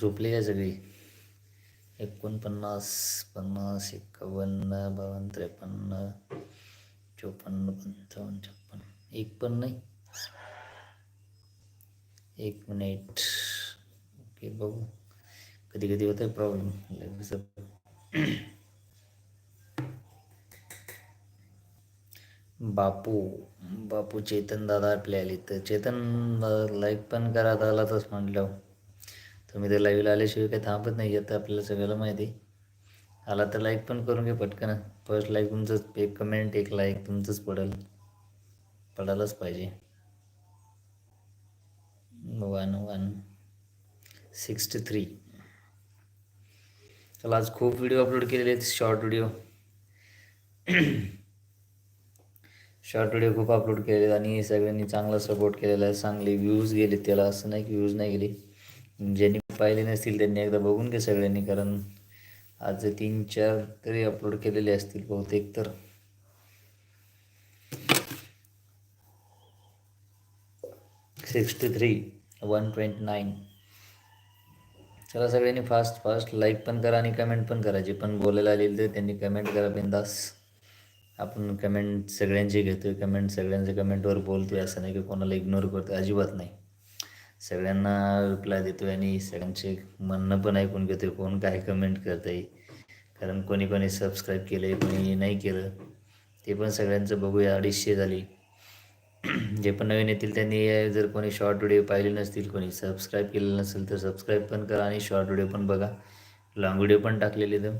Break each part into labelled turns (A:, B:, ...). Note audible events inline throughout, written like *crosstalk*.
A: झोपले सगळे सगळी. एकोणपन्नास पन्नास एकावन्न बावन्न त्रेपन्न चोपन्न पंचावन्न छप्पन्न एक पण नाही. एक मिनिट. ओके बघू. कधी कधी होतं आहे प्रॉब्लेम बापू. बापू चेतन दादा आपले आले तर चेतन लाईक पण करा आलातच म्हटलं. तुम्ही तर लाईव्हला आल्याशिवाय काही थांबत नाही येतं आपल्याला सगळ्याला माहिती आला तर लाईक पण करून घे पटकन. फर्स्ट लाईक तुमचंच एक कमेंट एक लाईक तुमचंच पडेल. पडायलाच पाहिजे. वन वन सिक्स्टी थ्री चला आज खूप व्हिडिओ अपलोड केलेले आहेत शॉर्ट व्हिडिओ शॉर्ट व्हिडिओ खूप अपलोड केलेले आहेत आणि सगळ्यांनी चांगला सपोर्ट केलेला आहे चांगले व्ह्यूज गेले त्याला. असं नाही की व्ह्यूज नाही गेले. ज्यांनी पाहिले नसतील त्यांनी एकदा बघून घे सगळ्यांनी कारण आज तीन चार तरी अपलोड केलेले असतील बहुतेक तर. Sixty three one twenty nine चला सगळ्यांनी फास्ट फास्ट लाईक पण करा आणि कमेंट पण करा. जे पण बोलायला आलेले ते त्यांनी कमेंट करा बिंदास. आपण कमेंट सगळ्यांचे घेतोय कमेंट सगळ्यांचे कमेंटवर बोलतोय असं नाही की कोणाला इग्नोर करतोय. अजिबात नाही. सगळ्यांना रिप्लाय देतो आणि सगळ्यांचे म्हणणं पण ऐकून घेतो कोण काय कमेंट करतंय? कारण कोणी कोणी सबस्क्राईब केलं आहे कोणी नाही केलं. ते पण सगळ्यांचं बघूया. अडीचशे झाली. *clears throat* जे पण नवीन येतील त्यांनी जर कोणी शॉर्ट व्हिडिओ पाहिले नसतील कोणी सबस्क्राईब केलेलं नसेल तर सबस्क्राईब पण करा आणि शॉर्ट व्हिडिओ पण बघा. लॉंग व्हिडिओ पण टाकलेले तर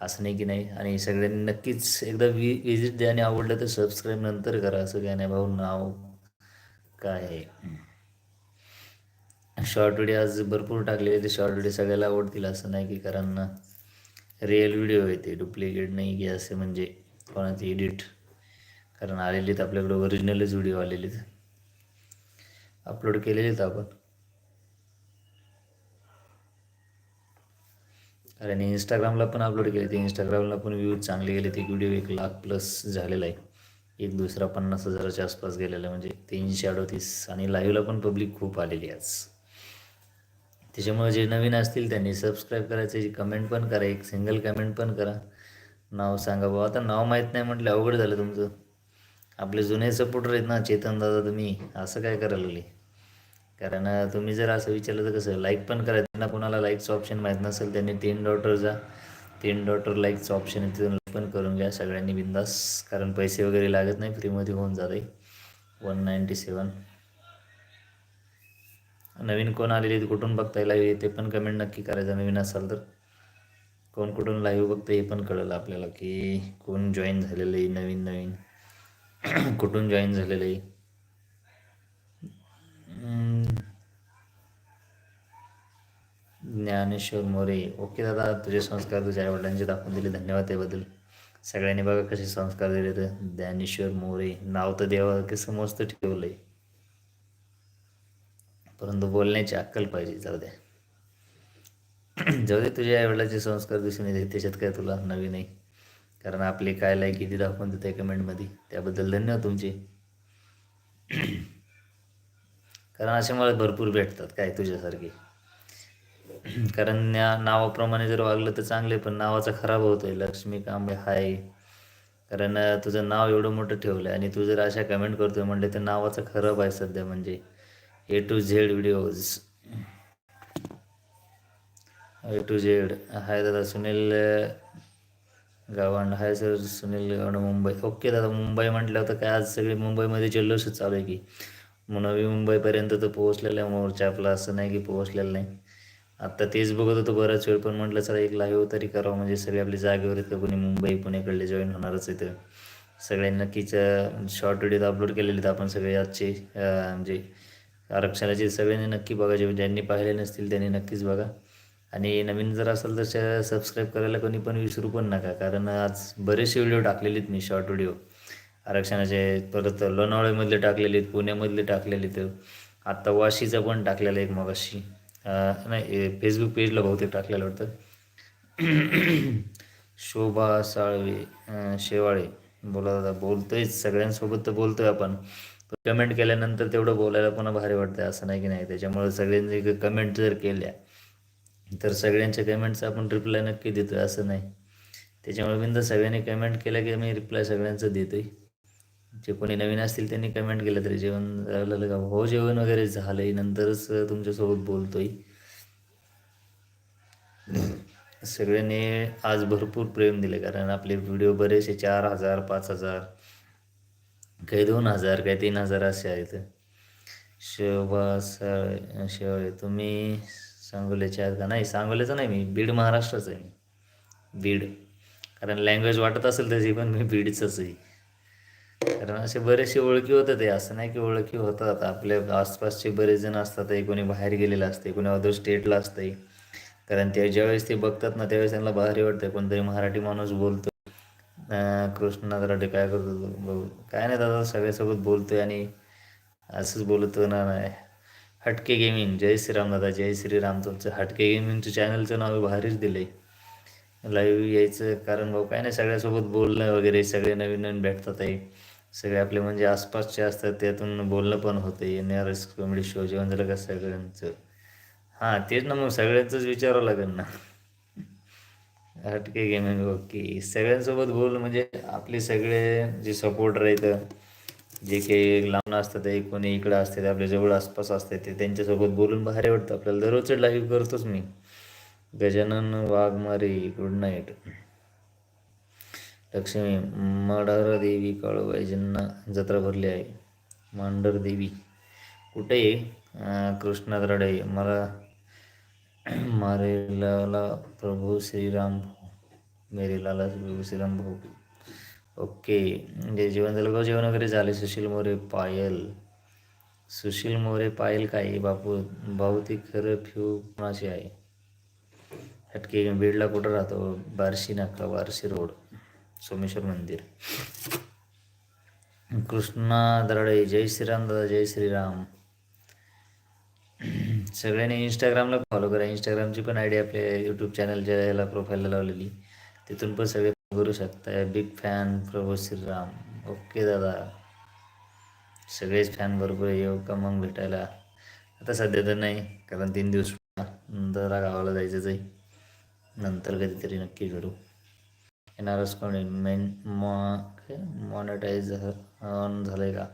A: असं नाही की नाही. आणि सगळ्यांनी नक्कीच एकदा वि विजिट द्या आणि आवडलं तर सबस्क्राईब नंतर करा. असं काय नाही. भाऊ नाव काय आहे? शॉर्ट व्हिडिओ आज भरपूर टाकलेले ते शॉर्ट व्हिडिओ सगळ्याला आवडतील असं नाही की कारण रिअल व्हिडिओ येते. डुप्लिकेट नाही की असे म्हणजे कोणाचे एडिट कारण आलेले आहेत आपल्याकडे ओरिजिनलच व्हिडिओ आलेले आहेत. अपलोड केलेलेत आपण. कारण इंस्टाग्रामला पण अपलोड केले ते इंस्टाग्रामला पण व्ह्यूज चांगले गेले ते व्हिडिओ एक लाख प्लस झालेला आहे. एक दुसरा पन्नास हजाराच्या आसपास गेलेला आहे. म्हणजे तीनशे अडोतीस आणि लाईव्हला पण पब्लिक खूप आलेली आज. त्याच्यामुळे जे नवीन असतील त्यांनी सबस्क्राईब करायचे कमेंट पण करा एक सिंगल कमेंट पण करा. नाव सांगा बाबा आता नाव माहीत नाही म्हटलं अवघड झालं तुमचं. आपले जुने सपोर्टर आहेत ना चेतन दादा तुम्ही असं काय करायला लागले? कारण तुम्ही जर असं विचारलं तर कसं लाईक पण करा. त्यांना कोणाला लाईकचं ऑप्शन माहीत नसेल त्यांनी तीन डॉटर जा. तीन डॉटर लाईकचं ऑप्शन आहे तिथून पण करून घ्या. सगळ्यांनी बिंदास कारण पैसे वगैरे लागत नाही फ्रीमध्ये होऊन जात आहे वन नाईंटी सेवन नवीन कोण आलेले आहेत कुठून बघताय लाईव्ह ते पण कमेंट नक्की करायचं नवीन असाल तर. कोण कुठून लाईव्ह बघतं हे पण कळलं आपल्याला की कोण जॉईन झालेलं आहे नवीन नवीन. *clears throat* कुठून जॉईन झालेलं आहे. ज्ञानेश्वर मोरे. ओके दादा तुझे संस्कार तुझ्या आईवडिलांचे दाखवून दिले. धन्यवाद त्याबद्दल. सगळ्यांनी बघा कसे संस्कार दिले तर. ज्ञानेश्वर मोरे. नाव तर देवा कसं मस्त ठेवलं आहे परंतु बोलण्याची अक्कल पाहिजे जाऊ द्या *clears throat* जाऊ दे तुझ्या आईवडिलाचे संस्कार दिसून येते त्याच्यात काय तुला नवीन आहे? कारण आपले काय लाईक किती दाखवून देते कमेंटमध्ये त्याबद्दल धन्यवाद तुमचे. *clears throat* कारण असे मला भरपूर भेटतात काय तुझ्यासारखे. *clears throat* कारण या नावाप्रमाणे जर वागलं तर चांगले पण नावाचा खराब होतोय. लक्ष्मी कांबळे हाय. कारण तुझं नाव एवढं मोठं ठेवलं आहे आणि तू जर अशा कमेंट करतोय म्हणले तर नावाचा खराब आहे सध्या म्हणजे. A to Z videos A to Z hi दादा Sunil Gawand. Hi sir Sunil Gawand Mumbai. Okay दादा मुंबई म्हटलं तर काय आज सगळे मुंबईमध्ये जल्लोष चालू आहे की? नवी मुंबईपर्यंत तर पोहोचलेलं आहे मोर्चा आपला असं नाही की पोहोचलेलं नाही. आत्ता तेच बघत होतो बराच वेळ पण म्हटलं चला एक लाईव्ह तरी करावं म्हणजे सगळे आपली जागेवर इथं कोणी मुंबई पुणेकडले जॉईन होणारच आहे तर सगळ्यांनी नक्कीच शॉर्ट व्हिडिओ अपलोड केलेले आहेत आपण सगळे आजचे म्हणजे आरक्षणाचे सगळ्यांनी नक्की बघा जे ज्यांनी पाहिले नसतील त्यांनी नक्कीच बघा. आणि नवीन जर असेल तर सबस्क्राईब करायला कोणी पण विसरू पण नका कारण आज बरेचसे व्हिडिओ टाकलेले आहेत मी शॉर्ट व्हिडिओ आरक्षणाचे परत लोणावळ्यामधले टाकलेले आहेत पुण्यामधले टाकलेले आहेत. आत्ता वाशीचा पण टाकलेलं एक मगाशी. नाही फेसबुक पेजला बहुतेक टाकलेलं वाटतं *coughs* शोभा साळवे शेवाळे. बोला दादा बोलतोय सगळ्यांसोबत तर बोलतोय आपण. कमेंट केल्यानंतर तेवढं बोलायला पण भारी वाटतं असं नाही की नाही. त्याच्यामुळे सगळ्यांनी कमेंट जर केल्या तर सगळ्यांच्या कमेंटचा आपण रिप्लाय नक्की देतोय असं नाही. त्याच्यामुळे बिंद सगळ्यांनी कमेंट केलं की मी रिप्लाय सगळ्यांचं देतोय. जे कोणी नवीन असतील त्यांनी कमेंट केलं तरी जेवण झालं का हो जेवण वगैरे झालंय नंतरच तुमच्यासोबत बोलतोय. सगळ्यांनी आज भरपूर प्रेम दिले कारण आपले व्हिडिओ बरेचसे चार हजार पाच हजार काही दोन हजार काही तीन हजार असे आहेत. शोभा सळ शेवाळे तुम्ही सांगोल्याचे आहात का? नाही सांगोल्याचं नाही मी बीड महाराष्ट्राचं आहे. मी बीड. कारण लँग्वेज वाटत असेल त्याची पण मी बीडचंच आहे. कारण असे बरेचसे ओळखी होतात ते असं नाही की ओळखी होतात. आपल्या आसपासचे बरेच जण असतात कोणी बाहेर गेलेलं असते कोणी अदर स्टेटला असते कारण ते ज्यावेळेस ते बघतात ना त्यावेळेस त्यांना भारी वाटतं कोणतरी मराठी माणूस बोलतो कृष्णा जरा काय करतो भाऊ काय नाही दादा सगळ्यासोबत बोलतोय आणि असंच बोलतो ना नाही हटके गेमिंग जय श्रीराम दादा जय श्रीराम. तुमचं हटके गेमिंगचं चॅनलचं नाव भारीच दिलंय. लाईव्ह यायचं कारण भाऊ काय नाही सगळ्यासोबत बोलणं वगैरे सगळे नवीन नवीन भेटतात आहे. सगळे आपले म्हणजे आसपासचे असतात त्यातून बोलणं पण होतं N R S comedy show जेवण झालं का सगळ्यांचं? हां तेच ना मग सगळ्यांचंच विचारावं लागेल ना. हटके गेमिंग ओके. सगळ्यांसोबत बोल म्हणजे आपले सगळे जे सपोर्टर आहेत जे काही लांब असतात कोणी इकडं असतात आपल्या जवळ आसपास असतात ते त्यांच्यासोबत बोलून भारी वाटतं. आपल्याला दररोज लाईव्ह करतोच मी. गजानन वाघमारे गुड नाईट लक्ष्मी मडार देवी काळूबाईजींना जत्रा भरली आहे. मांडर देवी. कुठे आहे? अं, कृष्णा मला मारे लाला प्रभू श्रीराम मेरे लाला प्रभू श्रीराम भाऊ ओके म्हणजे जेवण झालं का? जेवण वगैरे झाले. सुशील मोरे पायल. सुशील मोरे पायल काय? बापू भाऊ ती खरं फ्यू कोणाची आहे? हटके बीडला कुठं राहतो? बार्शी नाका बार्शी रोड सोमेश्वर मंदिर. कृष्णा दराडे जय श्रीराम दादा जय श्रीराम. सगळ्यांनी इंस्टाग्रामला फॉलो करा. इंस्टाग्रामची पण आय डी आपल्या यूट्यूब चॅनलच्या याला प्रोफाईलला लावलेली. तिथून पण सगळे करू शकता big fan Prabhu Shriram. Okay दादा. सगळेच फॅन बरोबर येऊ का मग भेटायला? आता सध्या तर नाही कारण तीन दिवस नंतर गावाला जायचंच आहे. नंतर कधीतरी नक्की करू. येणारच कोणी मेन मॉ मॉनिटाईज ऑन झालं आहे का?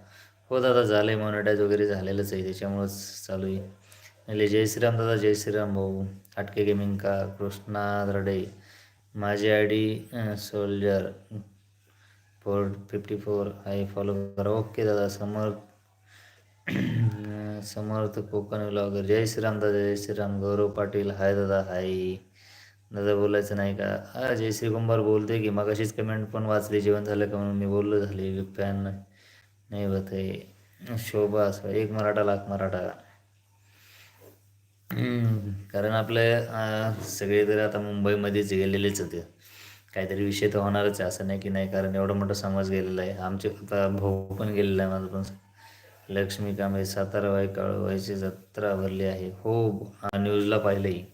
A: हो दादा झालं आहे मॉनिटाईज वगैरे झालेलंच आहे. त्याच्यामुळंच चालू आहे. म्हणजे जय श्रीराम दादा जय श्रीराम भाऊ आटके गेमिंग का कृष्णा दरडे माझी I D soldier four fifty four hi follow करा ओके दादा समर्थ समर्थ कोकण व्लॉगर जय श्रीराम दादा जय श्रीराम गौरव पाटील हाय दादा हाय दादा बोलायचं नाही का हा जयश्री कुंभार बोलते की मग अशीच कमेंट पण वाचली जेवण झालं का म्हणून मी बोललो झाले बिग फॅन नाही होत आहे शोभा असं एक मराठा लाख मराठा कारण आपले सगळे तर आता मुंबईमध्येच गेलेलेच होते. काहीतरी विषय तर होणारच आहे असं नाही की नाही कारण एवढा मोठा समाज गेलेला आहे. आमचे आता भाऊ पण गेलेला आहे माझा पण. लक्ष्मी कांबळे सातारा वाई काळूबाईची जत्रा भरली आहे. हो न्यूजला पाहिलंही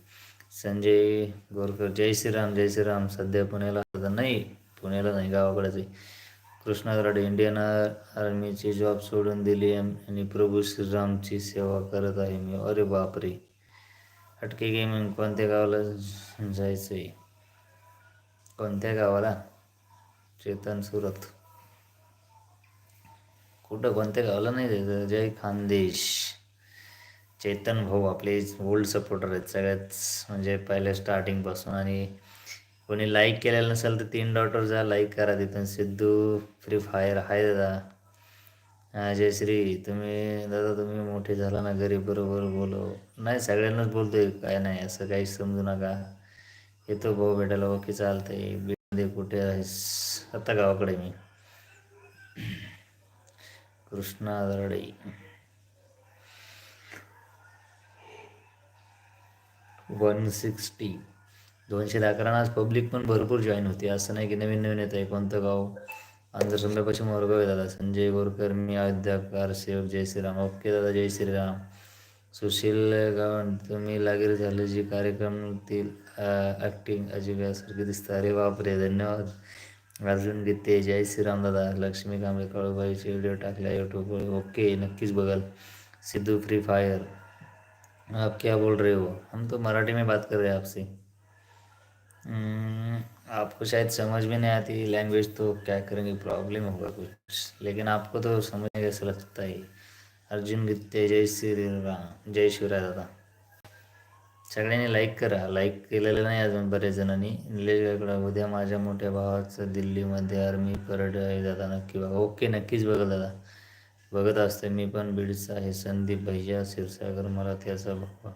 A: संजय गोरकर जय श्रीराम जय श्रीराम. सध्या पुण्याला नाही पुण्याला नाही गावाकडेच आहे. कृष्णा इंडियन आर- आर्मीची जॉब सोडून दिली आहे आणि प्रभू श्रीरामची सेवा करत आहे. मी अरे बापरे. हटके गेमिंग कोणत्या गावाला जायचं आहे कोणत्या गावाला? चेतन सुरत कुठं कोणत्या गावाला नाही जायचं? जय खानदेश. चेतन भाऊ आपले ओल्ड सपोर्टर आहेत. सगळ्यात म्हणजे पहिले स्टार्टिंगपासून आणि कोणी लाईक केलेलं नसेल तर तीन डॉटवर जा लाईक करा तिथून सिद्धू फ्री फायर हाय दादा. जयश्री तुम्ही दादा तुम्ही मोठे झाला ना घरी बरोबर बोलो. नाही सगळ्यांनाच बोलतोय काय नाही असं काही समजू नका. येतो भाऊ भेटायला ओके चालतंय. बिंदे कुठे आहेस? आता गावाकडे मी. कृष्णा दरडे. One sixty. दोनशे अकरा आज पब्लिक पण भरपूर जॉईन होती. असं नाही की नवीन नवीन येत आहे कोणतं गाव. पाच रुपयापाशी मोरगाव आहे. दादा संजय गोरकर मी अयोध्याकार सेवक जय श्रीराम. ओके दादा जय श्रीराम. सुशील गावण तुम्ही लागीर झाले जी कार्यक्रमातील ॲक्टिंग अजिब यासारखे दिसतं अरे बापरे धन्यवाद. अर्जुन गीते जय श्रीराम दादा. लक्ष्मी कांबळे काळूबाईचे व्हिडिओ टाकला यूट्यूबवर ओके नक्कीच बघाल. Siddhu free fire. आप क्या बोल रहे हो? हम तो मराठी में बात कर रहे हैं आपसे. आपको शायद समझ में नहीं आती लैंग्वेज तो क्या करेंगे प्रॉब्लम होगा कुछ। लेकिन आपको तो समझ कैसा लगता है। अर्जुन गीते जय श्री राम जय शिवराय दादा। सगळ्यांनी लाईक करा लाईक केलेलं नाही अजून बरेच जणांनी. निलेश गायकवाड उद्या माझ्या मोठ्या भावाचं दिल्लीमध्ये आर्मी परेड आहे दादा नक्की बघा. ओके नक्कीच बघा दादा. बघत असते मी पण बीडचा आहे संदीप भैया क्षीरसागर मला त्याचा बघवा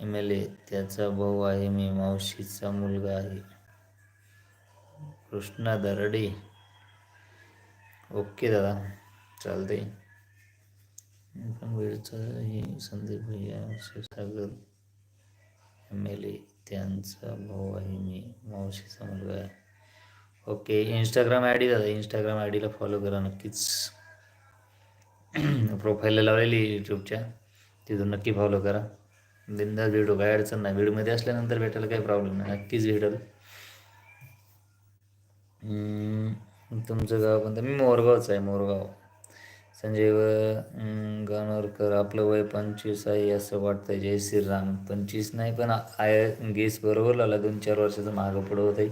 A: एम एल ए त्याचा भाऊ आहे मी मावशीचा मुलगा आहे. कृष्णा दरडे. ओके दादा चालते पण संदीप भैया शिवसागर. एम एल ए त्यांचा भाऊ आहे मी मावशीचा मुलगा आहे. ओके इंस्टाग्राम आय डी दादा इंस्टाग्राम आय डीला फॉलो करा नक्कीच. *clears throat* प्रोफाईलला लावलेली यूट्यूबच्या तिथून नक्की फॉलो करा. बिंदास भेटू काय अडचण नाही. बीडमध्ये असल्यानंतर भेटायला काही प्रॉब्लेम नाही. नक्कीच भेटेल. तुमचं गाव कोणतं? मी मोरगावचं आहे मोरगाव. संजय व गाणवरकर आपलं वय पंचवीस आहे असं वाटतं जय श्रीराम. पंचवीस नाही पण आय गेस बरोबर लागला दोन चार वर्षाचं मागं पुढं होत आहे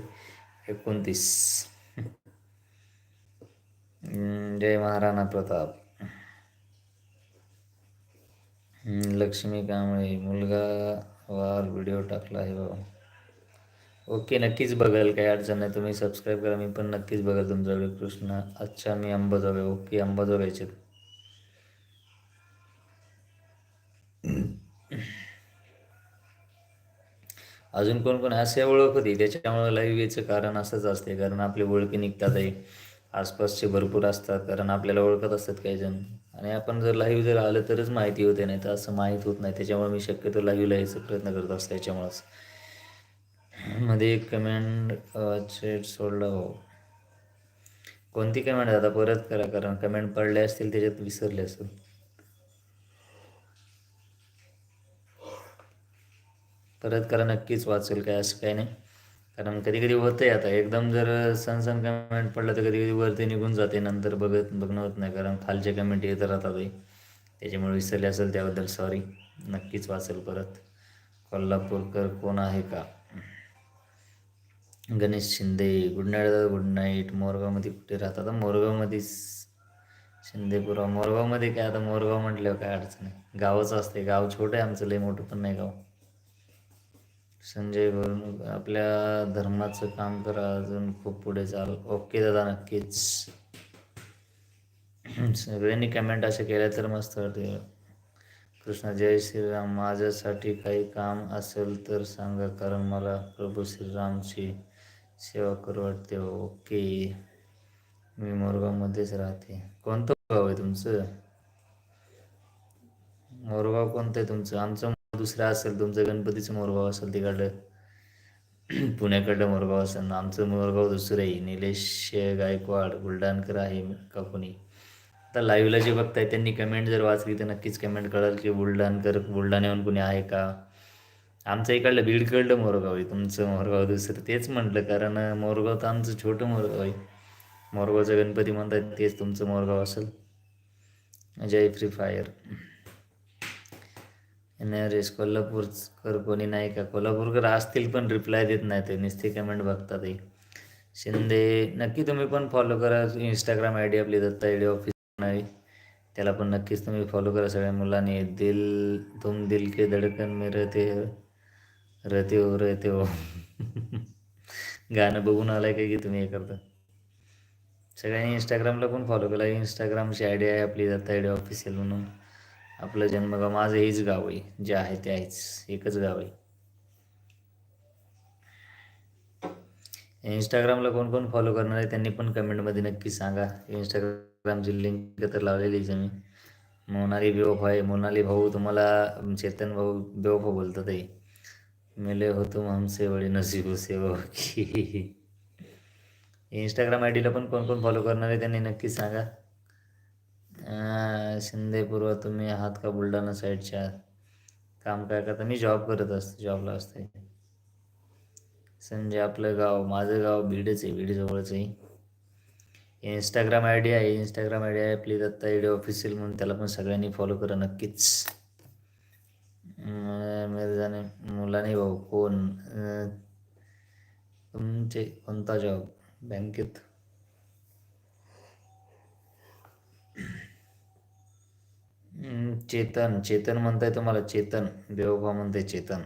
A: एकोणतीस जय महाराणा प्रताप. लक्ष्मी कांबळे मुलगा वार व्हिडिओ टाकला आहे बाबा. ओके नक्कीच बघाल काही अडचण नाही. तुम्ही सबस्क्राईब करा मी पण नक्कीच बघाल तुमच्याकडे कृष्ण अच्छा मी अंबाजोगाई. ओके अंबाजोगाईचे. अजून कोण कोण? असे ओळख होती. त्याच्यामुळे लाईव्ह याचं कारण असंच असते कारण आपली ओळखी निघतात आहे आसपासचे भरपूर असतात. कारण आपल्याला ओळखत असतात काही जण आणि आपण जर लाईव्ह जर आलं तरच माहिती होते नाही तर असं माहीत होत नाही. त्याच्यामुळे मी शक्यतो लाईव्हला यायचा प्रयत्न करत असतो त्याच्यामुळंच मध्ये एक कमेंट चेट सोडला हो. कोणती कमेंट आता परत करा कारण कमेंट पडले असतील त्याच्यात विसरले असतील परत करा नक्कीच वाचेल काय असं काही नाही. कारण कधी कधी होतं आहे आता. एकदम जर सण सण कमेंट पडलं तर कधी कधी वरती निघून जाते. नंतर बघत बघणं होत नाही. कारण खालचे कमेंट येत राहतात त्याच्यामुळे विसरले असेल त्याबद्दल. सॉरी नक्कीच वाचेल परत. कोल्हापूरकर कोण आहे का? गणेश शिंदे. गुड नाईट दादा. गुड नाईट मोरगावमध्ये कुठे राहतात? आता मोरगावमध्येच शिंदेपुरा. मोरगावमध्ये काय? आता मोरगाव म्हटल्यावर काय अडचण आहे? गावच असते गाव छोटं आहे आमचं. लय मोठं पण नाही गाव. संजय भरून आपल्या धर्माचं काम करा अजून खूप पुढे चाल ओके दादा नक्कीच. सगळ्यांनी कमेंट असे केल्या तर मस्त वाटते. कृष्ण जय श्रीराम. माझ्यासाठी काही काम असेल तर सांगा कारण मला प्रभू श्रीरामची सेवा करू वाटते. ओके मी मोरगावमध्येच राहते. कोणतं गाव आहे तुमचं? मोरगाव कोणतं आहे तुमचं? आमचं दुसरं असेल तुमचं गणपतीचं मोरगाव असेल तिकडलं पुण्याकडलं मोरगाव असेल आमचं मोरगाव दुसरं आहे निलेश गायकवाड बुलढाणकर आहे का कोणी. आता लाईव्हला जे बघताय त्यांनी कमेंट जर वाचली तर नक्कीच कमेंट कळेल की बुलढाणकर बुलढाण्याहून कुणी आहे का. आमचं इकडलं बीडकडलं मोरगाव आहे तुमचं मोरगाव दुसरं तेच म्हटलं कारण मोरगाव तर आमचं छोटं मोरगाव आहे. मोरगावचं गणपती म्हणतात तेच तुमचं मोरगाव असेल. जय फ्री फायर रेस कोल्हापूरकर कोणी नाही का? कोल्हापूरकर असतील पण रिप्लाय देत नाही ते. नुसती कमेंट बघतात शिंदे नक्की तुम्ही पण फॉलो करा. इंस्टाग्राम आय डी आपली दत्ता आय डी ऑफिस नाही त्याला पण नक्कीच तुम्ही फॉलो करा. सगळ्या मुलांनी दिल तुम दिल के धडकन मी रहते रहते हो रहते हो. हो. *laughs* गाणं बघून आलाय का की तुम्ही हे करता? सगळ्यांनी इंस्टाग्रामला पण फॉलो केला. इंस्टाग्रामची आय डी आहे आपली दत्ता आय डी ऑफिशियल म्हणून. आपलं जन्मगाव माझं हेच गाव आहे जे आहे ते आहेच एकच गाव आहे. इंस्टाग्रामला कोण कोण फॉलो करणार आहे त्यांनी पण कमेंटमध्ये नक्की सांगा. इंस्टाग्रामची लिंक तर लावलेलीच आहे मी मोनाली बेवफ आहे. मोनाली भाऊ तुम्हाला चेतन भाऊ बेवफ बोलतात आहे. मेले हो तुम हमसे बडी नसीब से हो की. इंस्टाग्राम आय डीला पण कोण कोण फॉलो करणार आहे त्यांनी नक्की सांगा. शिंदे पूर्व तुम्ही आहात का बुलढाणा साईडच्या? काम काय करता? मी जॉब करत असतो जॉबला असते संजय आपलं गाव माझं गाव बीडच आहे बीडजवळच आहे. इंस्टाग्राम आय डी आहे इंस्टाग्राम आय डी आहे. Please Datta I D official म्हणून त्याला पण सगळ्यांनी फॉलो करा नक्कीच. अं, मिर्झाने मुलाने भाऊ कोण? तुमचे कोणता जॉब बँकेत. चेतन. चेतन म्हणताय तुम्हाला. चेतन. देवभाऊ म्हणताय चेतन.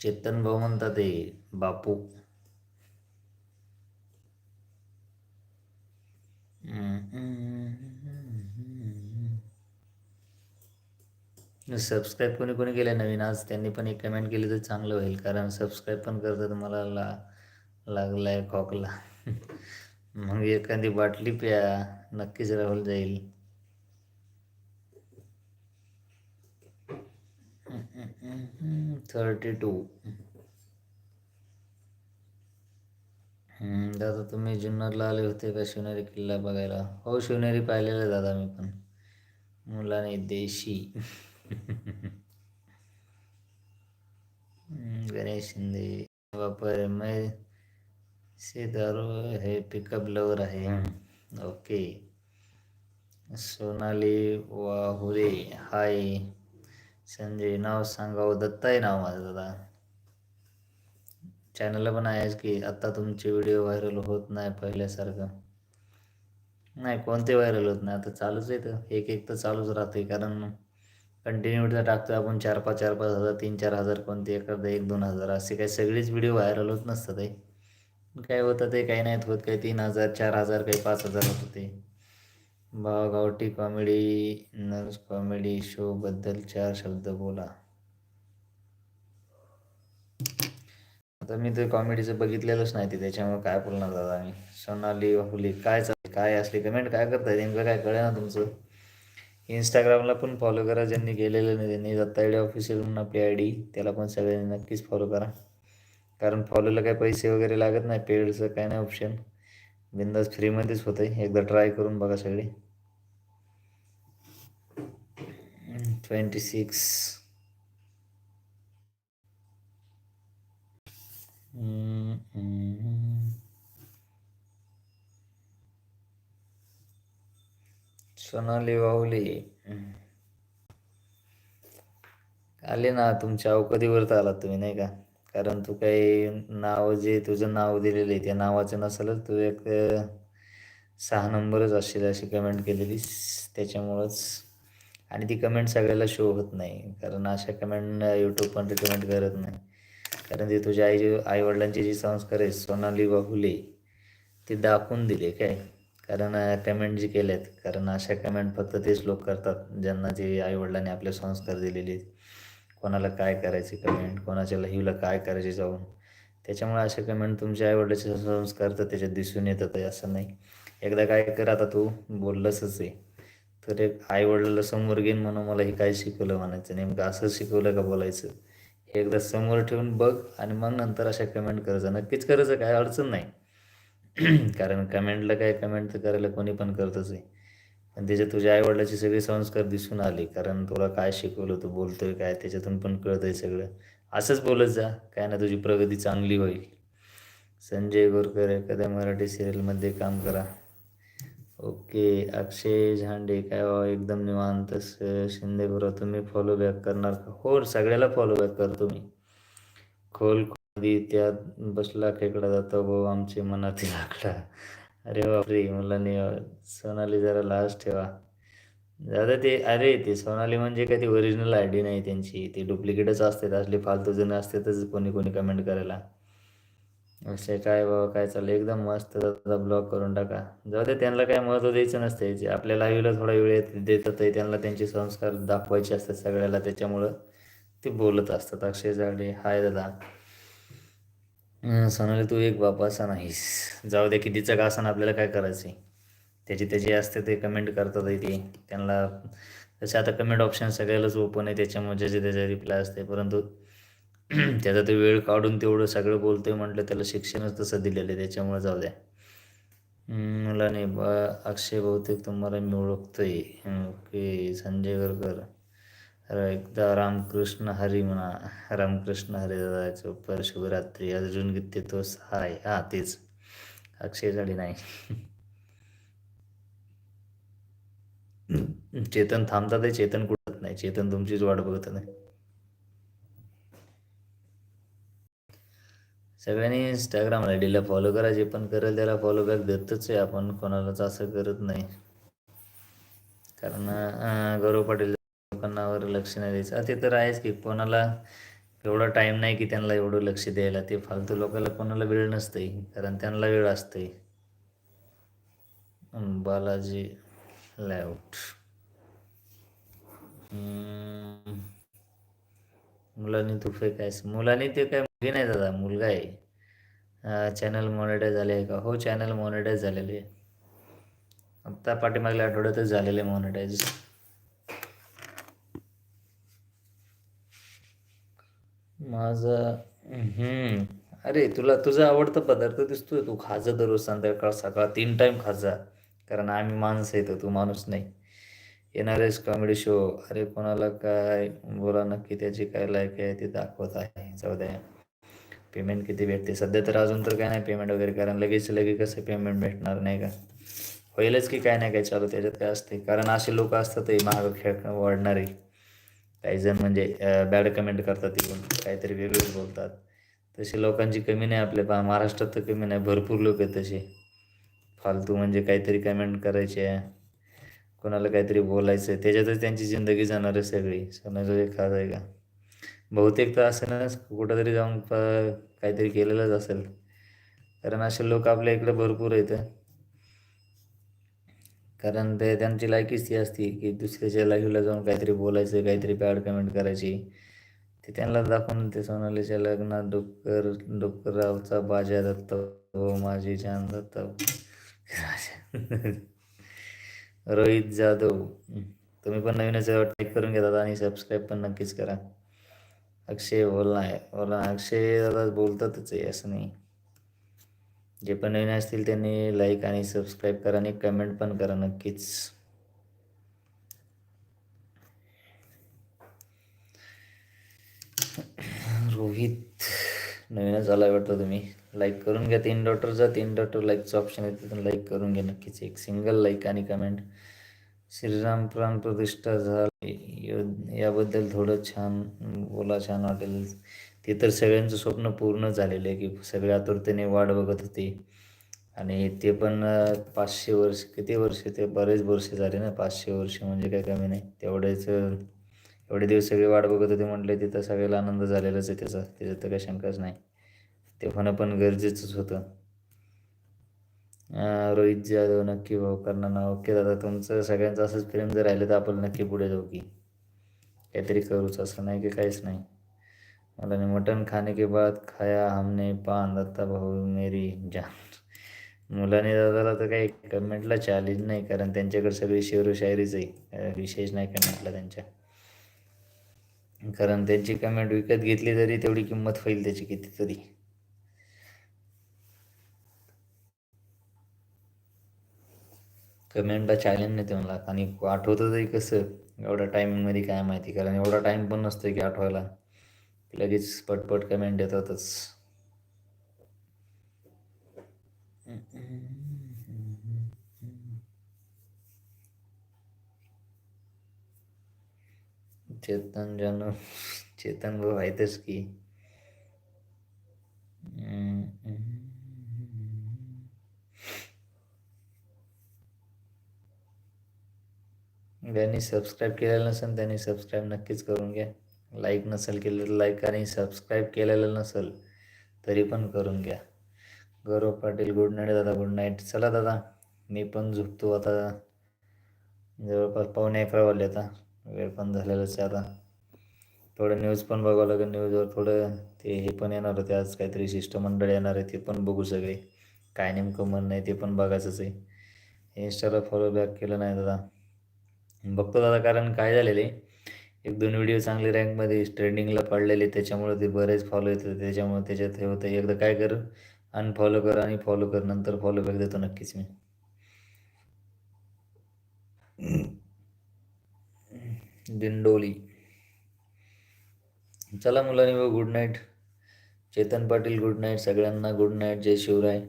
A: चेतन भाऊ म्हणतात ते बापू. सबस्क्राईब कोणी कोणी केलं नवीन? आज त्यांनी पण एक कमेंट केली तर चांगलं होईल कारण सबस्क्राईब पण करतात मला ला लागलाय खोकला. मग एखादी बाटली प्या नक्कीच राहुल जाईल. Thirty two. दादा तुम्ही जुन्नरला आले होते का शिवनेरी किल्ला बघायला? हो शिवनेरी पाहिलेलं दादा मी पण. मुलाने देशी. गणेश शिंदे. वापर मै से दारू हे पिकअप लवर आहे ओके। सोनाली वाहुरे हाय संजय नाव सांगावं दत्ता आहे नाव माझं दादा. चॅनलला पण आहेच की आत्ता तुमचे व्हिडिओ व्हायरल होत नाही पहिल्यासारखं. नाही कोणते व्हायरल होत नाही आता चालूच आहे तर एक एक तर चालूच राहते कारण कंटिन्यूटीचा टाकतो आपण चार पाच चार पाच हजार तीन चार हजार कोणते एखादं एक दोन हजार असे काही सगळेच व्हिडिओ व्हायरल होत नसतात काय होतं ते काही नाहीत होत काही तीन हजार चार हजार काही पाच हजार होत होते. भाव गावठी कॉमेडी नर्स कॉमेडी शोबद्दल चार शब्द बोला. आता मी ते कॉमेडीचं बघितलेलंच नाही ते त्याच्यामुळे काय बोलणार दादा मी? सोनाली वाहुली काय चालेल काय असली कमेंट काय करताय? नेमकं काय कळे ना तुमचं? इंस्टाग्रामला पण फॉलो करा ज्यांनी केलेलं नाही त्यांनी दत्ता आय डी ऑफिशियल म्हणून आपली आय डी त्याला पण सगळ्यांनी नक्कीच फॉलो करा. कारण फॉलोला काही पैसे वगैरे लागत नाही पेडचं काय नाही ऑप्शन बिंदास फ्रीमध्येच होतं आहे एकदा ट्राय करून बघा सगळे. ट्वेंटी सिक्स सोनाली वाहुली आले ना तुमच्या अवकधीवर आलात तुम्ही नाही का? कारण तू काही नाव जे तुझं नाव दिलेलं आहे त्या नावाचं नसेलच तू एक सहा नंबरच असशील अशी कमेंट केलेली त्याच्यामुळंच. आणि ती कमेंट सगळ्याला शो होत नाही. कारण अशा कमेंट यूट्यूब पण रिकमेंड करत नाही. कारण ते तुझ्या आई आईवडिलांचे जे संस्कार आहेत सोनाली बाहुले ते दाखवून दिले काय? कारण कमेंट जे केल्यात कारण अशा कमेंट फक्त तेच लोक करतात ज्यांना जे आईवडिलांनी आपले संस्कार दिलेले आहेत. कोणाला काय करायचे कमेंट कोणाच्या लाईव्हला काय करायचे जाऊन. त्याच्यामुळे अशा कमेंट तुमच्या आईवडिलाचे संस्कार तर त्याच्यात दिसून येतात असं नाही. एकदा काय कर आता तू बोललंसच आहे. तर एक आईवडिलाला समोर घेईन म्हणून मला हे काय शिकवलं म्हणायचं नेमकं असं शिकवलं का बोलायचं? हे एकदा समोर ठेवून बघ आणि मग नंतर अशा कमेंट करायचं नक्कीच करायचं काय अडचण नाही. *clears throat* कारण कमेंटला काय कमेंट तर करायला कोणी पण करतच आहे. आणि त्याच्यात तुझ्या आईवडिलाचे सगळे संस्कार दिसून आले. कारण तुला काय शिकवलं तू बोलतोय काय त्याच्यातून पण कळतं आहे सगळं. असंच बोलत जा काय ना तुझी प्रगती चांगली होईल. संजय गोरकर एखाद्या मराठी सिरियलमध्ये काम करा. ओके अक्षय झांडे काय वा एकदम निवांत शिंदे बरोबर तुम्ही फॉलो बॅक करणार का? हो सगळ्याला फॉलो बॅक करतो मी. खोल खोदी त्यात बसला खेकडा जातो भाऊ आमचे मनातील आकडा अरे बापरे मुलांनी हो. सोनाली जरा लास्ट ठेवा. दादा ते अरे ते सोनाली म्हणजे काय ती ओरिजिनल आय डी नाही त्यांची. ती डुप्लिकेटच असते असले फालतू जण असतातच कोणी कोणी कमेंट करायला. असे काय बाबा काय चाललं एकदम मस्त दादा ब्लॉक करून टाका. जाऊ दे त्यांना काय महत्त्व द्यायचं नसते. जे आपल्या लाईव्हला थोडा वेळ येत- देतात त्यांना त्यांचे संस्कार दाखवायचे असतात सगळ्याला. त्याच्यामुळं ते बोलत असतात. अक्षय झाडे हाय दादा. सोनाली तू एक बाप असा नाहीस. जाऊ दे कितीचं का असं आपल्याला काय करायचं आहे? त्याची त्याची असते ते कमेंट करतात आहे ते. त्यांना तसे आता कमेंट ऑप्शन सगळ्यालाच ओपन आहे त्याच्यामुळे ज्याचे त्याचे रिप्लाय असते. परंतु *clears throat* त्याचा ते वेळ काढून तेवढं सगळं बोलतोय म्हटलं त्याला शिक्षणच तसं दिलेलं आहे त्याच्यामुळे जाऊ द्या. मला नाही बा अक्षय बहुतेक तुम्हाला मी ओळखतोय. ओके संजय गरकर एकदा रामकृष्ण हरी म्हणा. रामकृष्ण हरी दादा परशुभरात्री अर्जुन गीते तो हाय हा तेच. अक्षय झाली नाही. चेतन थांबतात आहे. चेतन कुठत नाही चेतन तुमचीच वाट बघत नाही सगळ्यांनी इंस्टाग्राम आय डीला फॉलो करा. जे पण करेल त्याला फॉलो बॅक देतच आहे आपण. कोणालाच असं करत नाही. कारण गौरव पाटील लोकांनावर लक्ष नाही द्यायचं. ते तर आहेच की कोणाला एवढा टाईम नाही की त्यांना एवढं लक्ष द्यायला. ते फालतू लोकांना कोणाला वेळ नसते कारण त्यांना वेळ असते बालाजी लॅउट मुलांनी तुफे काय मुलांनी ते काय मुलगी नाही दादा मुलगा आहे. चॅनल मॉनिटाईज झाले आहे का? हो चॅनल मॉनिटाईज झालेले आहे. आत्ता पाठीमागल्या आठवड्यातच झालेले मॉनिटाईज माझं अरे तुला तुझा आवडता पदार्थ दिसतोय तू. खाजा दररोज संध्याकाळ सकाळ तीन टाईम खाजा. कारण आम्ही माणसं येतो तू माणूस नाही. येणार आहेस कॉमेडी शो अरे कोणाला काय? बोला नक्की त्याची काय लायक आहे ते दाखवत आहे. जाऊ पेमेंट किती भेटते? सध्या तर अजून तर काय नाही पेमेंट वगैरे. कारण लगेच लगेच कसं पेमेंट भेटणार नाही का? होईलच की काय नाही काय चालू. त्याच्यात काय असते कारण असे लोक असतात महाग खेळ वाढणारे. काही जण म्हणजे बॅड कमेंट करतात येऊन काहीतरी वेगळेच बोलतात. तसे लोकांची कमी नाही आपल्या महाराष्ट्रात तर कमी नाही भरपूर लोक आहेत तसे. फालतू म्हणजे काहीतरी कमेंट करायचे. कोणाला काहीतरी बोलायचं आहे त्याच्यातच त्यांची जिंदगी जाणार आहे सगळी. सोन्याचं एक आहे का? बहुतेक तर असं ना कुठंतरी जाऊन काहीतरी केलेलंच असेल. कारण असे लोक आपल्या इकडे भरपूर आहेत. कारण ते त्यांची लायकीच ती असती की दुसऱ्याच्या लाईव्हला जाऊन काहीतरी बोलायचं काहीतरी बॅड कमेंट करायची. ते त्यांना दाखवून ते सोनालीच्या लग्नात डुक्कर डुक्कररावचा बाजा दत्त हो माझी छान दत्त. *laughs* रोहित जाधव. तुम्ही पण नवीनच असं टाईप करून घेतात आणि सबस्क्राईब पण नक्कीच करा. अक्षय बोलणं आहे. बोला अक्षय दादा बोलतातच आहे असं नाही. जे पण नवीन असतील त्यांनी लाईक आणि सबस्क्राईब करा आणि कमेंट पण करा नक्कीच. रोहित नवीनच आला वाटतो तुम्ही. लाईक करून घ्या तीन डॉटरचा तीन डॉटर लाईकचं ऑप्शन आहे तिथून लाईक करून घ्या नक्कीच. एक सिंगल लाईक आणि कमेंट श्रीराम प्राण प्रतिष्ठा झाली. याबद्दल थोडं छान बोला छान वाटेल. ते तर सगळ्यांचं स्वप्न पूर्ण झालेलं आहे की सगळ्या आतुरतेने वाट बघत होती. आणि ते पण पाचशे वर्ष किती वर्ष ते बरेच वर्ष झाले ना पाचशे वर्ष म्हणजे काय कमी नाही. तेवढेच एवढे दिवस सगळे वाट बघत होते म्हटले तिथं सगळ्याला आनंद झालेलाच आहे त्याचा त्याच्यात तर काही शंकाच नाही. ते होणं पण गरजेचंच होतं. रोहित जाधव नक्की भाऊ करणार ना. ओके दादा तुमचं सगळ्यांचं असंच प्रेम जर राहिलं तर आपण नक्की पुढे जाऊ की. काहीतरी करूच असं नाही की काहीच नाही. मला मटन खाने के बाद खाया हमने पान दत्ता भाऊ मेरी जान। मुलाने दादाला तर काही कमेंटला चॅलेंज नाही कारण त्यांच्याकडे सगळी शेरो शायरीच आहे विशेष नाही कमेंटला त्यांच्या. कारण त्यांची कमेंट विकत घेतली तरी तेवढी किंमत होईल त्याची कितीतरी. कमेंटला चॅलेंज नाही मला. आणि आठवतं तरी कसं एवढ्या टायमिंगमध्ये काय माहिती? कारण एवढा टाईम पण नसतो की आठवायला. लगेच पटपट कमेंट येतातच चेतन जन चेतन भाऊ आहेतच की ज्यांनी सबस्क्राईब केलेलं नसेल त्यांनी सबस्क्राईब नक्कीच करून घ्या लाईक नसेल केलेलं लाईक आणि सबस्क्राईब केलेलं नसेल तरी पण करून घ्या. गौरव पाटील गुड नाईट दादा गुड नाईट. चला दादा मी पण झोपतो आता. जवळपास पाहुणे अकरा वाजले आता. वेळ पण झालेलाच आहे आता. थोडं न्यूज पण बघावं लागेल. न्यूजवर थोडं ते हे पण येणार होते. आज काहीतरी शिष्टमंडळ येणार आहे ते पण बघू सगळे. काय नेमकं म्हणणं नाही ते पण बघायचंच आहे. इंस्टाला फॉलो बॅक केलं नाही दादा. बघतो दादा कारण काय झालेलं आहे? एक दोन व्हिडिओ चांगले रँकमध्ये ट्रेंडिंगला पडलेले त्याच्यामुळे ते बरेच फॉलो येतात. त्याच्यामुळे त्याच्यात हे होतं. एकदा काय कर अनफॉलो कर आणि फॉलो कर. नंतर फॉलो बॅक देतो नक्कीच मी. दिंडोली. चला मुलांनी बघ. Good night Chetan Patil good night सगळ्यांना गुड नाईट जय शिवराय.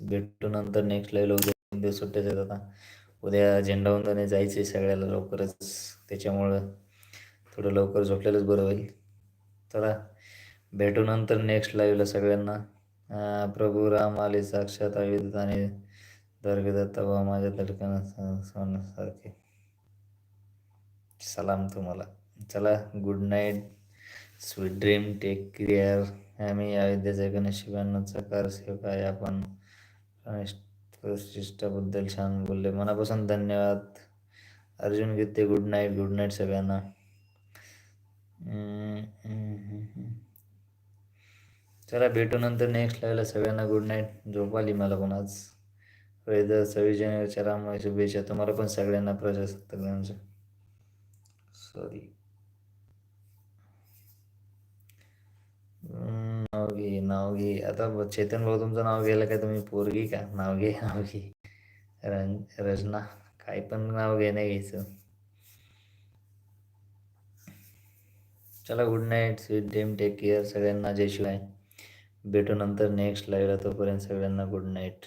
A: भेटू नंतर नेक्स्ट लाईव्हला उद्या तीन दिवस सुट्ट्याच आहेत आता. उद्या झेंडावंदने जायचं आहे सगळ्याला लवकरच. त्याच्यामुळं थोडं लवकर झोपलेलंच बरं होईल. चला भेटू नंतर नेक्स्ट लाईव्हला सगळ्यांना. प्रभू राम आले साक्षात आयुध आणि दर्गदत्ता व माझ्या धडकन सोन्यासारखे सलाम तुम्हाला. चला good night sweet dream take care आम्ही अयोध्येचा गणेश शिवांनाचा कारसेवक आहे. आपण गणेश प्रतिष्ठाबद्दल छान बोलले. मनापासून धन्यवाद. Arjun Gite good night good night सगळ्यांना. चला भेटू नंतर नेक्स्ट लाईव्हला सगळ्यांना गुड नाईट झोप आली मला पण आज. वेदर सव्वीस जानेवारीच्या रामवाई शुभेच्छा. तुम्हाला पण सगळ्यांना प्रजासत्ताक दिनाच्या सॉरी नाव घे नाव घे. आता चेतन भाऊ तुमचं नाव घ्यायला काय तुम्ही पोरगी का? नाव घे नाव घे. रं रचना. काय पण नाव घे नाही घ्यायचं चला good night sweet dream take care सगळ्यांना जय शिवाय. भेटू नंतर नेक्स्ट लाईव्हला तोपर्यंत सगळ्यांना गुड नाईट